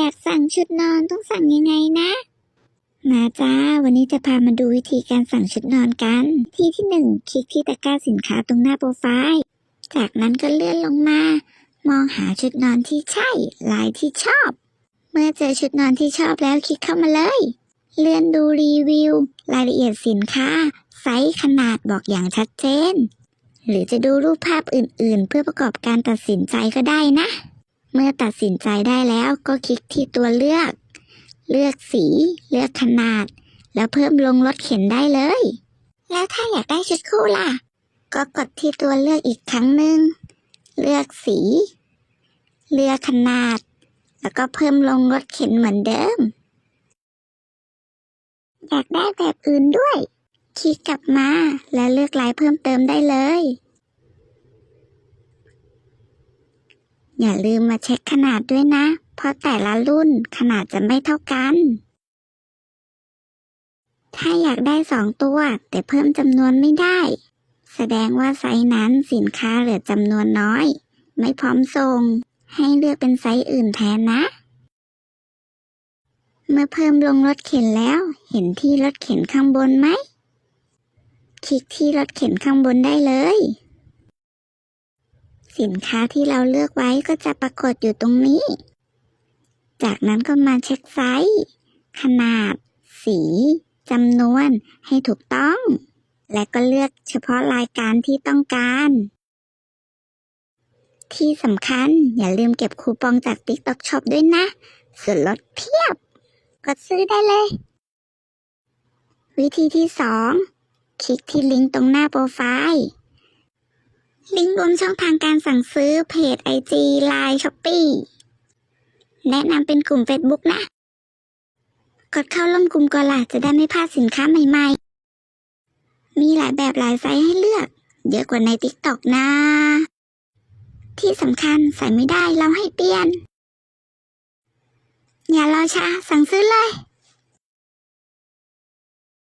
อยากสั่งชุดนอนต้องสั่งยังไงนะ มาจ้า วันนี้จะพามาดูวิธีการสั่งชุดนอนกัน ที่ที่หนึ่งคลิกที่ตะกร้าสินค้าตรงหน้าโปรไฟล์ จากนั้นก็เลื่อนลงมา มองหาชุดนอนที่ใช่ ลายที่ชอบ เมื่อเจอชุดนอนที่ชอบแล้วคลิกเข้ามาเลย เลื่อนดูรีวิว รายละเอียดสินค้า ไซส์ขนาดบอกอย่างชัดเจน หรือจะดูรูปภาพอื่น ๆ เพื่อประกอบการตัดสินใจก็ได้นะ เมื่อตัดสินใจได้แล้วก็คลิกที่ตัวเลือก เลือกสี เลือกขนาด แล้วเพิ่มลงรถเข็นได้เลย แล้วถ้าอยากได้ชุดคู่ล่ะ ก็กดที่ตัวเลือกอีกครั้งหนึ่ง เลือกสี เลือกขนาด แล้วก็เพิ่มลงรถเข็นเหมือนเดิม อยากได้แบบอื่นด้วย คลิกกลับมาแล้วเลือกลายเพิ่มเติมได้เลย อย่าลืมมาเช็คขนาดด้วยนะ เพราะแต่ละรุ่นขนาดจะไม่เท่ากัน ถ้าอยากได้สองตัว แต่เพิ่มจำนวนไม่ได้ แสดงว่าไซส์นั้นสินค้าเหลือจำนวนน้อย ไม่พร้อมส่ง ให้เลือกเป็นไซส์อื่นแทนนะ เมื่อเพิ่มลงรถเข็นแล้ว เห็นที่รถเข็นข้างบนไหม คลิกที่รถเข็นข้างบนได้เลย สินค้าที่เราเลือกไว้ก็จะปรากฏอยู่ตรงนี้ จากนั้นก็มาเช็คไซส์ ขนาด สีจำนวนให้ถูกต้อง และก็เลือกเฉพาะรายการที่ต้องการ ที่สำคัญอย่าลืมเก็บคูปองจาก TikTok Shop ด้วยนะ ส่วนลดเพียบ กดซื้อได้เลย วิธีที่สองคลิกที่ลิงก์ตรงหน้าโปรไฟล์ ลิงก์รวมช่องทางการสั่งซื้อเพจ IG Line Shopee แนะนำเป็นกลุ่ม Facebook นะ กดเข้าร่วมกลุ่มก่อนล่ะจะได้ไม่พลาดสินค้าใหม่ๆ มีหลายแบบหลายไซส์ให้เลือก เยอะกว่าใน TikTok นะ ที่สำคัญใส่ไม่ได้เราให้เปลี่ยน อย่ารอช้าสั่งซื้อเลย